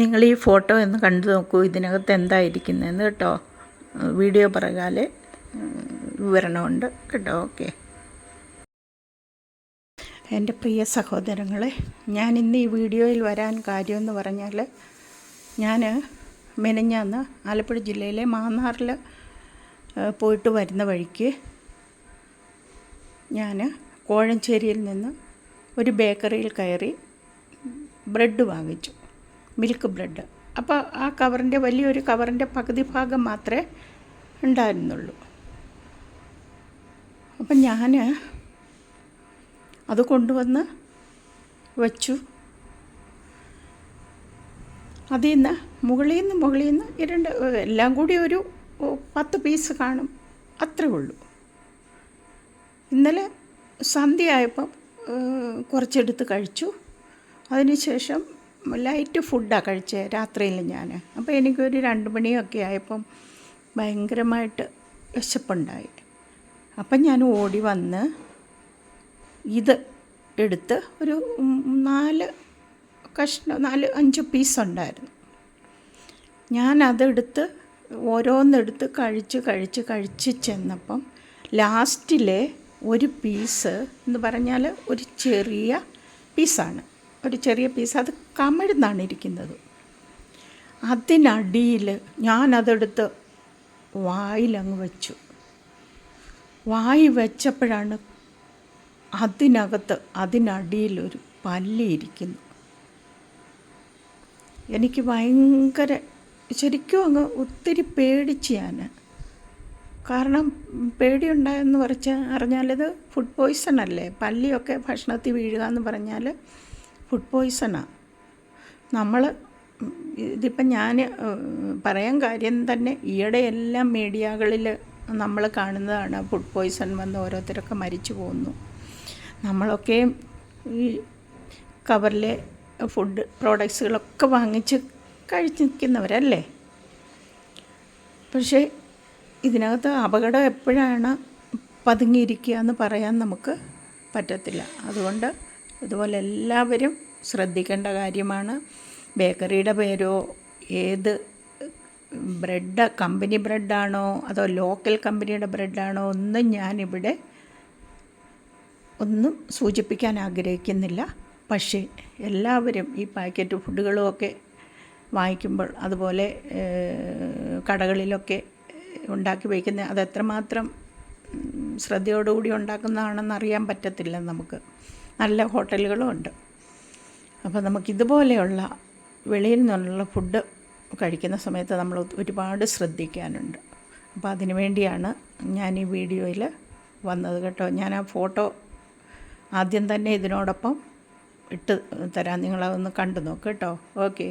നിങ്ങൾ ഈ ഫോട്ടോ ഒന്ന് കണ്ടു നോക്കൂ. ഇതിനകത്ത് എന്തായിരിക്കുന്നതെന്ന് കേട്ടോ. വീഡിയോ പറകാലെ വിവരണമുണ്ട് കേട്ടോ. ഓക്കെ. എന്റെ പ്രിയ സഹോദരങ്ങളെ ഞാൻ ഇന്ന് ഈ വീഡിയോയിൽ വരാൻ കാര്യമെന്ന് പറഞ്ഞാൽ ഞാൻ മെനഞ്ഞാന്ന് ആലപ്പുഴ ജില്ലയിലെ മാന്നാറിൽ പോയിട്ട് വരുന്ന വഴിക്ക് ഞാൻ കോഴഞ്ചേരിയിൽ നിന്ന് ഒരു ബേക്കറിയിൽ കയറി ബ്രെഡ് വാങ്ങിച്ചു. മിൽക്ക് ബ്രെഡ് അപ്പോൾ ആ കവറിന്റെ വലിയൊരു കവറിന്റെ പകുതി ഭാഗം മാത്രമേ ഉണ്ടായിരുന്നുള്ളൂ. അപ്പം ഞാൻ അത് കൊണ്ടുവന്ന് വച്ചു. അതിൽ നിന്ന് മുകളിൽ നിന്ന് മുകളിൽ നിന്ന് ഇരണ്ട് എല്ലാം കൂടി ഒരു പത്ത് പീസ് കാണും. അത്രേ ഉള്ളൂ. ഇന്നലെ സന്ധ്യ സന്ധ്യയായപ്പം കുറച്ചെടുത്ത് കഴിച്ചു. അതിനുശേഷം ലൈറ്റ് ഫുഡാണ് കഴിച്ചത് രാത്രിയിൽ ഞാൻ. അപ്പോൾ എനിക്കൊരു രണ്ട് മണിയൊക്കെ ആയപ്പം ഭയങ്കരമായിട്ട് വിശപ്പുണ്ടായി. അപ്പം ഞാൻ ഓടി വന്ന് ഇത് എടുത്ത് ഒരു നാല് കഷ്ണം നാല് അഞ്ച് പീസ് ഉണ്ടായിരുന്നു. ഞാൻ അതെടുത്ത് ഓരോന്നെടുത്ത് കഴിച്ച് കഴിച്ച് കഴിച്ച് ചെന്നപ്പം ലാസ്റ്റിലെ ഒരു പീസ് എന്ന് പറഞ്ഞാൽ ഒരു ചെറിയ പീസാണ് ഒരു ചെറിയ പീസ് അത് കമിഴ്ന്നാണ് ഇരിക്കുന്നത്. അതിനടിയിൽ ഞാനതെടുത്ത് വായിലങ്ങ് വെച്ചു. വായി വെച്ചപ്പോഴാണ് അതിനകത്ത് അതിനടിയിൽ ഒരു പല്ലി ഇരിക്കുന്നു. എനിക്ക് ഭയങ്കര ശരിക്കും അങ്ങ് ഒത്തിരി പേടിച്ച് ഞാൻ കാരണം പേടിയുണ്ടായെന്ന് പറിച്ച് അറിഞ്ഞാലത് ഫുഡ് പോയ്സൺ അല്ലേ? പല്ലിയൊക്കെ ഭക്ഷണത്തിൽ വീഴുക എന്ന് പറഞ്ഞാൽ ഫുഡ് പോയ്സണാണ് നമ്മൾ ഇതിപ്പം ഞാൻ പറയാൻ കാര്യം തന്നെ ഈയിടെ എല്ലാം മീഡിയകളിൽ നമ്മൾ കാണുന്നതാണ് ഫുഡ് പോയ്സൺ വന്ന് ഓരോരുത്തരൊക്കെ മരിച്ചു പോകുന്നു നമ്മളൊക്കെ ഈ കവറിലെ ഫുഡ് പ്രോഡക്ട്സുകളൊക്കെ വാങ്ങിച്ച് കഴിച്ച് നിൽക്കുന്നവരല്ലേ പക്ഷേ ഇതിനകത്ത് അപകടം എപ്പോഴാണ് പതുങ്ങിയിരിക്കുക എന്ന് പറയാൻ നമുക്ക് പറ്റത്തില്ല. അതുകൊണ്ട് ഇതുപോലെ എല്ലാവരും ശ്രദ്ധിക്കേണ്ട കാര്യമാണ്. ബേക്കറിയുടെ പേരോ ഏത് ബ്രെഡ് കമ്പനി ബ്രെഡാണോ അതോ ലോക്കൽ കമ്പനിയുടെ ബ്രെഡാണോ ഒന്നും ഞാനിവിടെ ഒന്നും സൂചിപ്പിക്കാൻ ആഗ്രഹിക്കുന്നില്ല. പക്ഷേ എല്ലാവരും ഈ പാക്കറ്റ് ഫുഡുകളുമൊക്കെ വാങ്ങിക്കുമ്പോൾ അതുപോലെ കടകളിലൊക്കെ ഉണ്ടാക്കി വയ്ക്കുന്ന അത് എത്രമാത്രം ശ്രദ്ധയോടുകൂടി ഉണ്ടാക്കുന്നതാണെന്ന് അറിയാൻ പറ്റത്തില്ല നമുക്ക്. നല്ല ഹോട്ടലുകളും ഉണ്ട്. അപ്പോൾ നമുക്കിതുപോലെയുള്ള വെളിയിൽ നിന്നുള്ള ഫുഡ് കഴിക്കുന്ന സമയത്ത് നമ്മൾ ഒരുപാട് ശ്രദ്ധിക്കാനുണ്ട്. അപ്പോൾ അതിനു വേണ്ടിയാണ് ഞാൻ ഈ വീഡിയോയിൽ വന്നത് കേട്ടോ. ഞാൻ ആ ഫോട്ടോ ആദ്യം തന്നെ ഇതിനോടൊപ്പം ഇട്ട് തരാം. നിങ്ങളതൊന്ന് കണ്ടു നോക്ക് കേട്ടോ. ഓക്കെ.